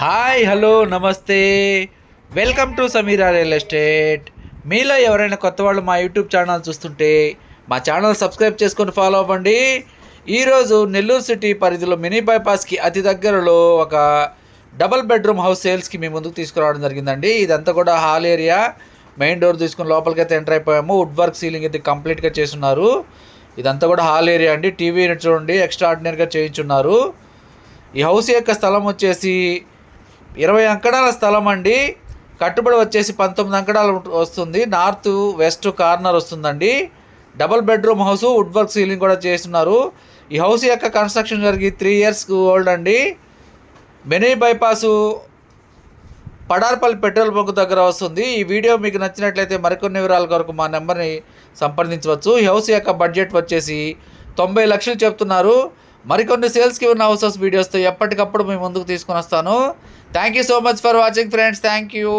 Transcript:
Hi hello నమస్తే. Welcome to Sameera real estate. మీలో ఎవరైనా కొత్త వాళ్ళు మా యూట్యూబ్ ఛానల్ చూస్తుంటే మా ఛానల్ సబ్స్క్రైబ్ చేసుకొని ఫాలో అవ్వండి. ఈరోజు నెల్లూరు సిటీ పరిధిలో మినీ బైపాస్కి అతి దగ్గరలో ఒక డబల్ బెడ్రూమ్ హౌస్ సేల్స్కి మీ ముందుకు తీసుకురావడం జరిగిందండి. ఇదంతా కూడా హాల్ ఏరియా. మెయిన్ డోర్ తీసుకుని లోపలికి అయితే ఎంటర్ అయిపోయాము. వుడ్ వర్క్ సీలింగ్ అయితే కంప్లీట్గా చేస్తున్నారు. ఇదంతా కూడా హాల్ ఏరియా అండి. టీవీ యూనిట్ చూడండి. ఎక్స్ట్రా ఆర్డినరీగా చేయించున్నారు. ఈ హౌస్ యొక్క స్థలం వచ్చేసి ఇరవై అంకడాల స్థలం అండి. కట్టుబడి వచ్చేసి పంతొమ్మిది అంకణాలు వస్తుంది. నార్త్ వెస్ట్ కార్నర్ వస్తుందండి. Double bedroom house wood work ceiling కూడా చేస్తున్నారు. ఈ హౌస్ యొక్క కన్స్ట్రక్షన్ జరిగి త్రీ ఇయర్స్ ఓల్డ్ అండి. Mini bypass Padarpalli petrol bunk దగ్గర వస్తుంది. ఈ వీడియో మీకు నచ్చినట్లయితే మరికొన్ని వివరాల కొరకు మా నెంబర్ని సంప్రదించవచ్చు. ఈ హౌస్ యొక్క బడ్జెట్ వచ్చేసి తొంభై లక్షలు చెప్తున్నారు. మరికొన్ని సేల్స్కి ఉన్న హౌసెస్ వీడియోస్తో ఎప్పటికప్పుడు మీ ముందుకు తీసుకొని వస్తాను. Thank you so much for watching friends thank you